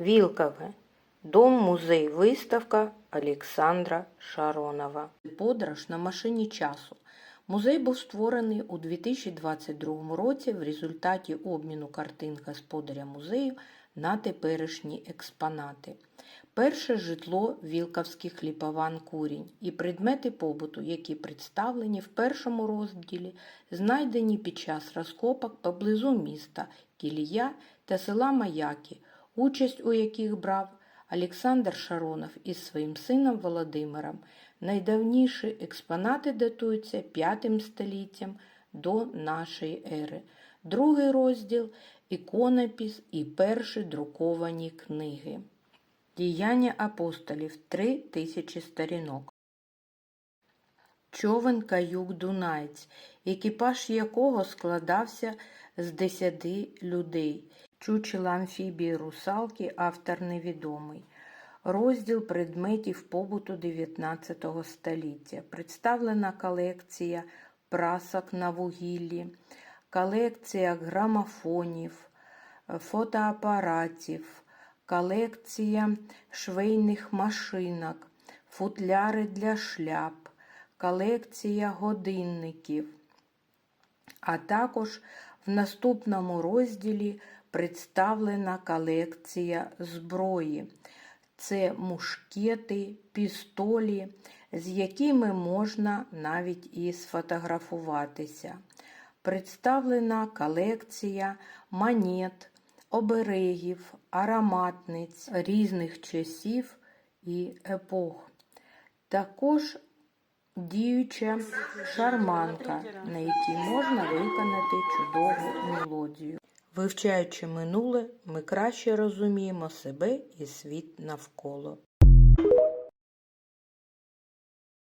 Вілкове. Дом, музей, виставка Олександра Шаронова. Подорож на машині часу. Музей був створений у 2022 році в результаті обміну картин господаря музею на теперішні експонати. Перше житло Вілковських ліпован курінь і предмети побуту, які представлені в першому розділі, знайдені під час розкопок поблизу міста Кілія та села Маяки, участь у яких брав Олександр Шаронов із своїм сином Володимиром. Найдавніші експонати датуються п'ятим століттям до нашої ери. Другий розділ іконопис і перші друковані книги. Діяння апостолів три тисячі сторінок. Човен каюк Дунаєць, екіпаж якого складався з десяти людей. Чучела амфібії русалки, автор невідомий. Розділ предметів побуту 19 століття. Представлена колекція прасок на вугіллі, колекція грамофонів, фотоапаратів, колекція швейних машинок, футляри для шляп, колекція годинників. А також в наступному розділі представлена колекція зброї. Це мушкети, пістолі, з якими можна навіть і сфотографуватися. Представлена колекція монет, оберегів, ароматниць різних часів і епох. Також діюча шарманка, на якій можна виконати чудову мелодію. Вивчаючи минуле, ми краще розуміємо себе і світ навколо.